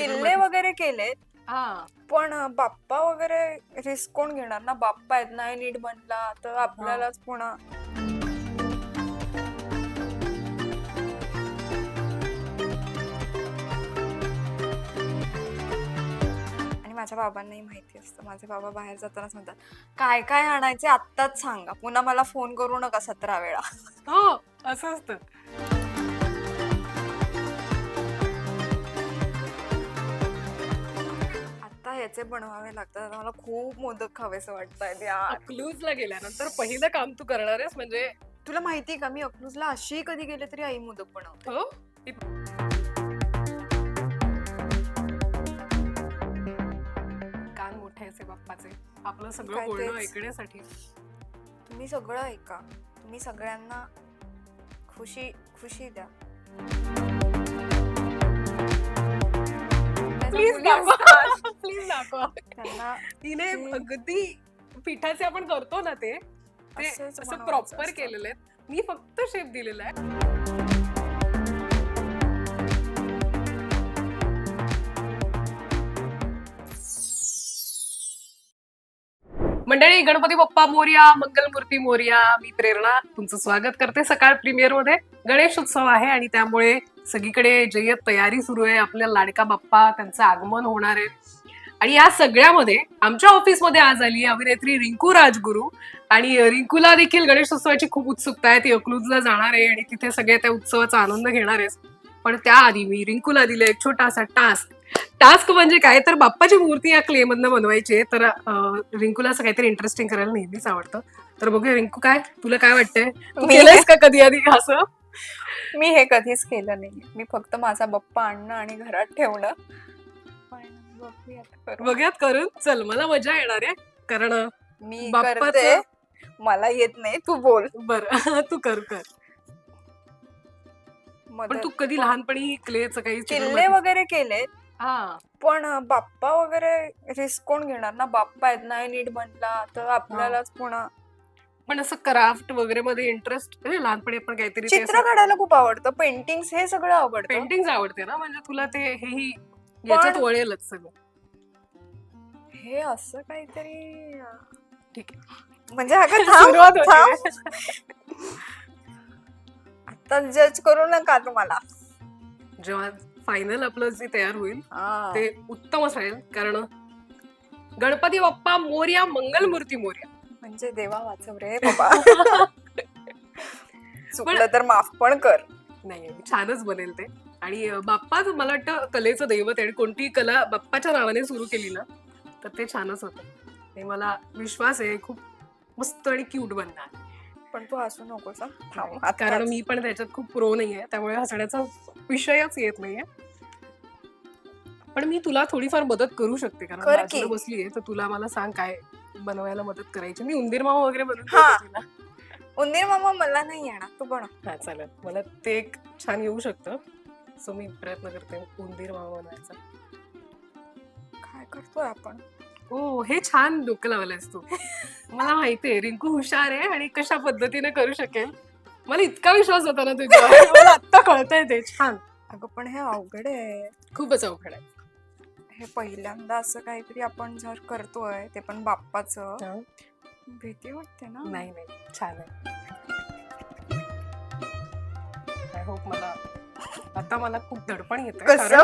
किल्ले वगैरे केले हा. पण बाप्पा वगैरे रिस्क कोण घेणार ना? बाप्पा आहेत नाही नीट बनला तर आपल्यालाच पुन्हा. आणि माझ्या बाबांनाही माहिती असतं. माझे बाबा बाहेर जातानाच म्हणतात काय काय आणायचे आत्ताच सांगा. पुन्हा मला फोन करू नका सतरा वेळा. हो असं असतं. ह्याचे बनवावे लागतात. मला खूप मोदक खावेसे वाटतायत यार अकलूजला गेल्यानंतर पहिलं काम तू करणार आहेस म्हणजे? तुला माहितीये का मी अकलूजला अशी कधी गेले तरी आई मोदक बनवते. हो? कान मोठे असे बाप्पाचे. आपलं सगळं काय बोलणं तेच. ऐकण्यासाठी. तुम्ही सगळं ऐका. तुम्ही सगळ्यांना खुशी खुशी द्या. प्लीज मुली प्लीज दाखवा. त्यांना तिने अगदी पिठाचे आपण करतो ना ते ते असंच असं बनवायचं प्रॉपर असतं. केलेलं आहे. मी फक्त शेप दिलेला आहे. मंडळी गणपती बाप्पा मोर्या मंगलमूर्ती मोर्या मी प्रेरणा तुमचं स्वागत करते सकाळ प्रीमियरमध्ये. गणेश उत्सव आहे आणि त्यामुळे सगळीकडे जय्यत तयारी सुरू आहे. आपल्या लाडका बाप्पा त्यांचं आगमन होणार आहे. आणि या सगळ्यामध्ये आमच्या ऑफिसमध्ये आज आली अभिनेत्री रिंकू राजगुरू. आणि रिंकूला देखील गणेशोत्सवाची खूप उत्सुकता आहे. ती अकलूजला जाणार आहे आणि तिथे सगळे त्या उत्सवाचा आनंद घेणार आहे पण त्याआधी मी रिंकूला दिलं एक छोटासा टास्क टास्क म्हणजे काय? तर बाप्पाची मूर्ती या क्ले मधनं बनवायची आहे. तर रिंकूला असं काहीतरी इंटरेस्टिंग करायला नेहमीच आवडतं. तर बघूया रिंकू काय? तुला काय वाटतंय? तू केलंयस का कधी आधी असं? मी हे कधीच केलं नाही मी फक्त माझा बप्पा आणणं आणि घरात ठेवणं. बघूयात. करून. चल मला मजा येणार आहे. कारण मी बाप्पाचं- करते. मला येत नाही. तू बोल. बरं. तू कर कर. पण मदत. तू कधी लहानपणी क्लेचं काही किल्ले वगैरे केले हा. पण बाप्पा वगैरे रिस्क कोण घेणार ना? बाप्पा आहेत नाही नीट बनला तर आपल्यालाच पुन्हा पण असं क्राफ्ट वगैरे मध्ये इंटरेस्ट लहानपणी आपण काहीतरी चित्र काढायला खूप आवडतं. पेंटिंग हे सगळं आवडतं. पेंटिंग आवडते ना? म्हणजे तुला ते हेही याच्यात पण- वळेलच सगळं. हे असं काहीतरी ठीक आहे. म्हणजे अगं थांब सुरुवात होते. थांब. आता जज करू नका तुम्हाला. जेव्हा फायनल आपलं जे तयार होईल. ते उत्तमच राहील कारण गणपती बाप्पा मोर्या मंगलमूर्ती मोर्या. म्हणजे देवा वाचव रे बाबा. चुकलं तर माफ पण कर. नाही, छानच बनेल ते. आणि बाप्पाच मला वाटतं कलेचं दैवत आहे आणि कोणती कला बाप्पाच्या नावाने सुरू केली ना तर ते छानच होतं आणि मला विश्वास आहे खूप मस्त आणि क्यूट बनणार पण तू हसू नकोस हं. थांब कारण. मी पण त्याच्यात खूप प्रो नाहीये त्यामुळे हसण्याचा विषयच येत नाहीये पण मी तुला थोडीफार मदत करू शकते कारण कर बाजूला की. बसलीये तर तुला मला सांग काय बनवायला मदत करायची मी उंदीर मामा वगैरे बनवून हा. देते तुला उंदीर मामा मला नाही येणार तू बनव हा चालेल मला ते एक छान येऊ शकतं सो मी प्रयत्न करते उंदीर मामा बनवायचा काय करतोय आपण? हो हे छान डोकं लावलंयस तू. मला माहितीये रिंकू हुशार आहे आणि कशा पद्धतीने करू शकेल. मला इतका विश्वास होता ना तुझ्यावर. मला आत्ता कळतंय ते. छान. अगं पण हे अवघड आहे. खूपच अवघड आहे. हे पहिल्यांदा असं काहीतरी आपण जर करतोय ते पण बाप्पाचं. भीती वाटते ना. नाही नाही. छान आहे. आय होप मला आता मला खूप दडपण येत कसं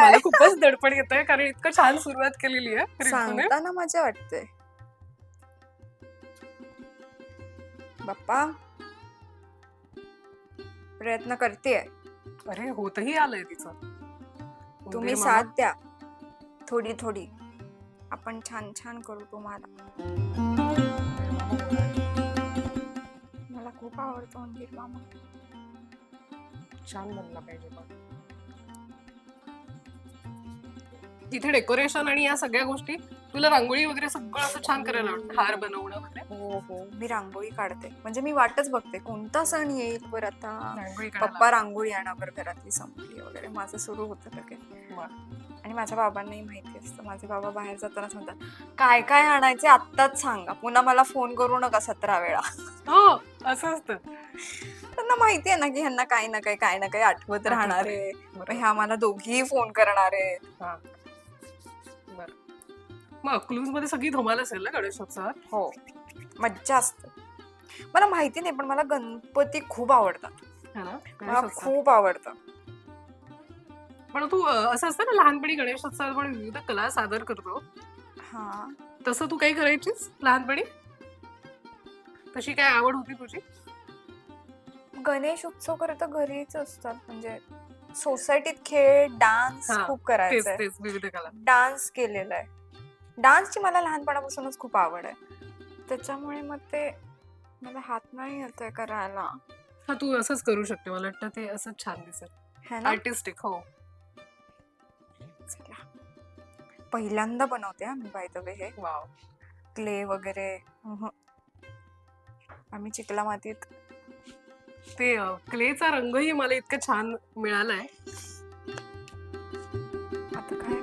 मला खूपच दडपण येत आहे कारण इतकं छान सुरुवात केलेली आहे रिंकूने. सांगताना मजा वाटते. बाप्पा. प्रयत्न करतेय. अरे होतही आलंय तिचं. तुम्ही मामा. साथ द्या. थोडी थोडी. आपण छान छान करू तुम्हाला. मला खूप आवडतो उंदीर मामा. छान बनला पाहिजे पण तिथे डेकोरेशन आणि या सगळ्या गोष्टी तुला रांगोळी वगैरे सगळं असं छान करायला आवडतं हार बनवणं वगैरे? हो हो. मी रांगोळी काढते. म्हणजे मी वाटच बघते कोणता सण येईल बरं आता? रांगोळी काढायला पप्पा रांगोळी आणा बरं घरातली संपली वगैरे. माझं सुरू होतं लगेच. आणि माझ्या बाबांनाही माहिती असतं. माझे बाबा बाहेर जातानाच म्हणतात काय काय आणायचे आत्ताच सांगा. पुन्हा मला फोन करू नका सतरा वेळा. हो असं असतं. त्यांना माहिती आहे ना की ह्यांना काही ना काही काही ना काही आठवत राहणार आहे. ह्या मला दोघीही फोन करणार आहेत बर. मग अकलूजमध्ये सगळी धमाल असेल ना गणेशोत्सवात? हो. मज्जा असते. मला माहिती नाही पण मला गणपती खूप आवडतात. है ना? मला गणेशोत्सव. खूप आवडतं. पण तू अं, असं असतं ना लहानपणी गणेशोत्सवात पण विविध कला सादर करतो. हा. तसं तू काही करायचीस लहानपणी? तशी काय आवड होती तुझी? गणेश उत्सव खरं तर घरीच असतात. म्हणजे सोसायटीत खेळ डान्स हा, खूप तेच करायचा तेच विविध कला. डान्स केलेला आहे डान्सची मला लहानपणापासूनच खूप आवड आहे. त्याच्यामुळे मग ते मला हात नाही येतोय करायला. हा तू असंच करू शकते. मला वाटतं ते असं छान है ना? आर्टिस्टिक हो. चला. पहिल्यांदा बनवते हा मी बाय द वे हे. वाव. क्ले वगैरे. आम्ही चिकला मातीत ते क्लेचा रंगही मला इतका छान मिळालाय आता काय?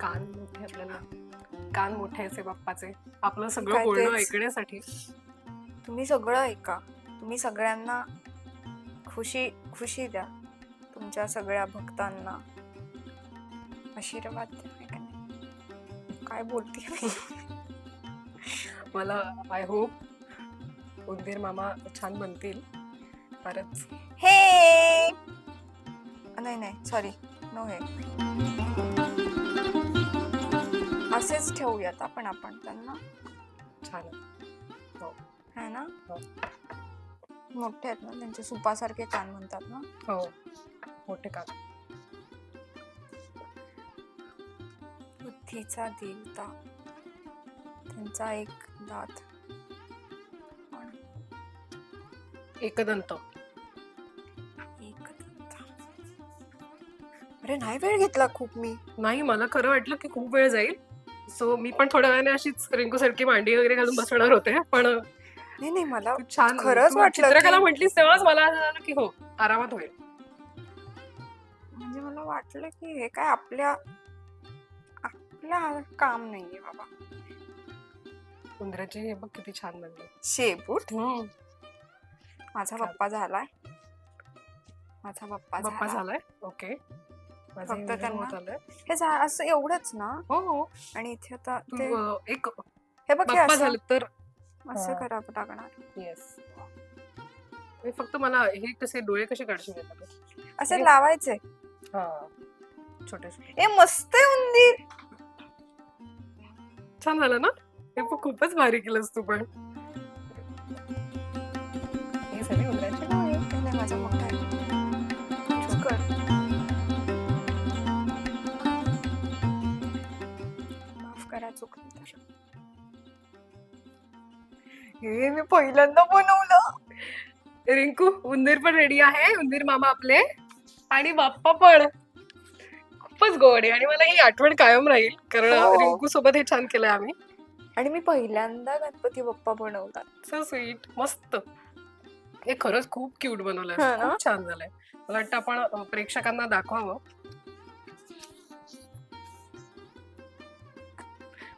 कान मोठे आपल्याला कान मोठे असे बाप्पाचे आपलं सगळं बोलणं. ऐकण्यासाठी तुम्ही सगळं ऐका तुम्ही सगळ्यांना खुशी खुशी द्या तुमच्या सगळ्या भक्तांना आशीर्वाद द्या? काय बोलते? मला आय होप उंदीर मामा छान बनतील. फारच. हे! नाही नाही सॉरी नो हे. असेच ठेवूयात आपण आपण त्यांना. छान. है ना? हो. मोठे आहेत ना त्यांचे सुपासारखे कान म्हणतात ना? हो. मोठे कान. बुद्धीचा देवता. त्यांचा एक दात. एकदंत. एक दंत. अरे नाही वेळ घेतला खूप मी. नाही मला खरं वाटलं की खूप वेळ जाईल. सो मी पण थोड्या वेळाने अशीच रिंकू सारखी मांडी वगैरे घालून बसणार होते पण नाही नाही मला छान. खरंच वाटलं चित्रकला म्हटलीस तेव्हाच मला असं झालं की हो आरामात होईल. म्हणजे मला वाटलं की हे काय आपल्या आपल्या काम नाहीये बाबा. उंदराची हे बघ किती छान बनले. शेपूट माझा पप्पा झालाय. माझा पप्पा बाप्पा झाला. झालाय? ओके. माझं फक्त इंग्रजी त्यांना- होत आलंय. हे झा- असं एवढंच ना? हो हो. आणि इथे आता तू ते अं, एक हे बघ हे बाप्पा असं झाले तर असं हा. करावं लागणार. येस फक्त मला हे कसे डोळे कसे काढशील? असे हे- लावायचे हा. छोटे छोटे हे मस्त आहे उंदीर. छान झालं ना? हे पण खूपच भारी केलंस तू पण हे सगळी हे नाही, माझा मोठा आहे चूक कर. माफ करा चुकलं तर हे मी पहिल्यांदा बनवलं रिंकू उंदीर पण रेडी आहे उंदीर मामा आपले आणि बाप्पा पण खूपच गोड आहे आणि मला ही आठवण कायम राहील कारण. रिंकू सोबत हे छान केलंय आम्ही आणि मी पहिल्यांदा गणपती बाप्पा बनवला सो स्वीट मस्त. हे खरंच खूप क्यूट बनवलंय. हा ना? खूप छान झालंय. मला वाटतं आपण अं, प्रेक्षकांना दाखवावं.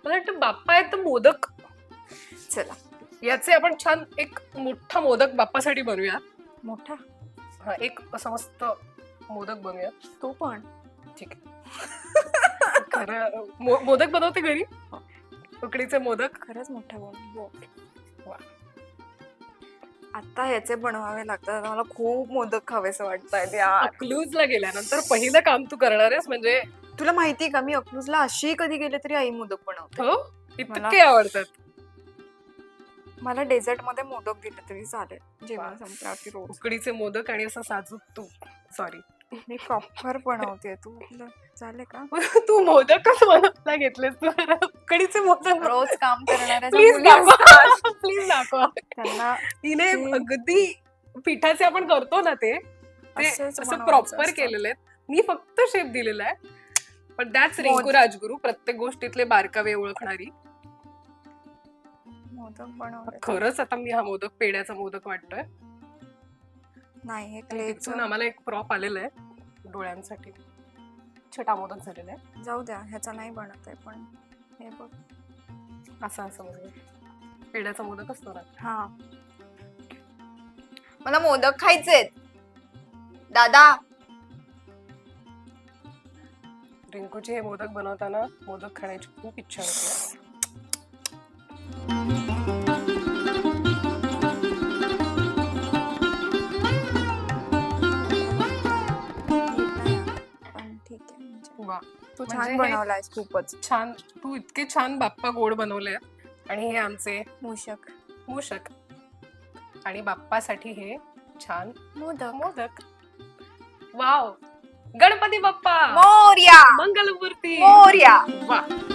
मला वाटतं बाप्पा आहेत तर मोदक. चला. याचे आपण छान एक मोठा मोदक बाप्पासाठी बनवूया. मोठा? हा एक असा मस्त मोदक बनवूया. तो पण. ठीक आहे. खरं मो- मोदक बनवते घरी? उकडीचे मोदक? खरंच मोठा बनव हो. वा. आता ह्याचे बनवावे लागतात. मला खूप मोदक खावेसे वाटतायत यार. अकलूजला गेल्यानंतर पहिलं काम तू करणार आहेस म्हणजे? तुला माहितीये का? मी अकलूजला अशी कधी गेले तरी आई मोदक बनवते. हो? इतके आवडतात. मला डेझर्टमध्ये मोदक दिले तरी चालेल. जेवण वा. संपल्यावरती रोज. उकडीचे मोदक आणि असं साजूक तूप. सॉरी मी प्रॉपर बनवते. तू झाले का? तू मोदकच बनवायला घेतलेस तू? उकडीचे मोदक. रोज काम करणाऱ्या ज्या प्लीज असतात, दाखवा प्लीज दाखवा. त्यांना तिने ते- अगदी पिठाचे आपण करतो ना ते ते असंच असं बनवायचं प्रॉपर असतं. केलेले आहेत. मी फक्त शेप दिलेला आहे. पण दॅट्स मोद- रिंकू राजगुरू प्रत्येक गोष्टीतले बारकावे ओळखणारी. मोदक बनवले खरंच आता मी हा मोदक पेड्याचा मोदक वाटतोय. नाही हे तिथून आम्हाला एक प्रॉप आलेलं आहे. डोळ्यांसाठी. छोटा मोदक झालेला आहे. जाऊ द्या ह्याचा नाही बनत आहे पण हे बघ. असं असं म्हणजे पेढ्याचा मोदक असतो ना. हा. मला मोदक खायचेत दादा. रिंकूची हे मोदक बनवताना मोदक खाण्याची खूप इच्छा होती. तू म्हणजे छान हे- बनवलायस खूपच. छान तू इतके छान बाप्पा गोड बनवले. आणि हे आमचे मूषक. मूषक. आणि बाप्पासाठी हे छान मोदक. मोदक. वाव. गणपती बाप्पा. मोर्या. मंगलमूर्ती. मोर्या. वा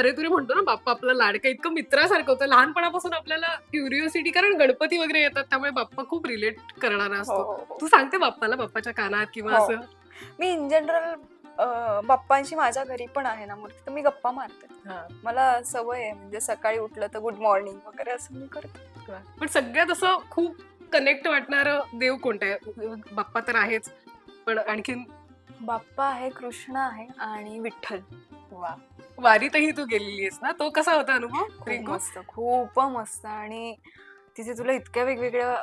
अरे तुला म्हणतो ना बाप्पा आपला लाडका इतकं मित्रासारखं होतं. लहानपणापासून आपल्याला क्युरिओसिटी कारण गणपती वगैरे येतात त्यामुळे बाप्पा खूप रिलेट करणारा हो, असतो. हो, हो. तू सांगते बाप्पाला बाप्पाच्या कानात किंवा. असं? मी इन जनरल बाप्पांशी माझ्या घरी पण आहे ना मूर्ती तर मी गप्पा मारते. मला सवय आहे म्हणजे सकाळी उठलं तर गुड मॉर्निंग वगैरे असं मी करते. पण सगळ्यात असं खूप कनेक्ट वाटणार देव कोणतं आहे? बाप्पा तर आहेच पण आणखीन? बाप्पा आहे कृष्ण आहे आणि विठ्ठल. वा. वारीतही तू गेलेली आहेस ना? तो कसा होता अनुभव खूप रिंकू? मस्त खूप मस्त. आणि तिथे तुला इतक्या वेगवेगळ्या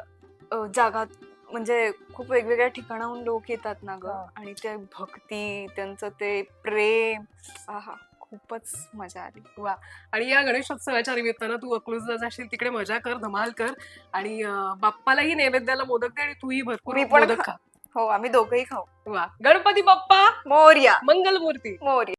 अ, जागात म्हणजे खूप वेगवेगळ्या ठिकाणाहून लोक येतात ना ग? हा. आणि ते भक्ती त्यांचं ते प्रेम आहा खूपच मजा आली. आणि या गणेशोत्सवाच्या निमित्तानं तू अकलूजला जाशील तिकडे मजा कर धमाल कर. आणि अं, बाप्पालाही नैवेद्याला मोदक दे आणि तूही भरपूर मी पण मोदक खा. हो आम्ही दोघंही खाऊ. वा. गणपती बाप्पा! मोर्या. मंगलमूर्ती. मोर्या.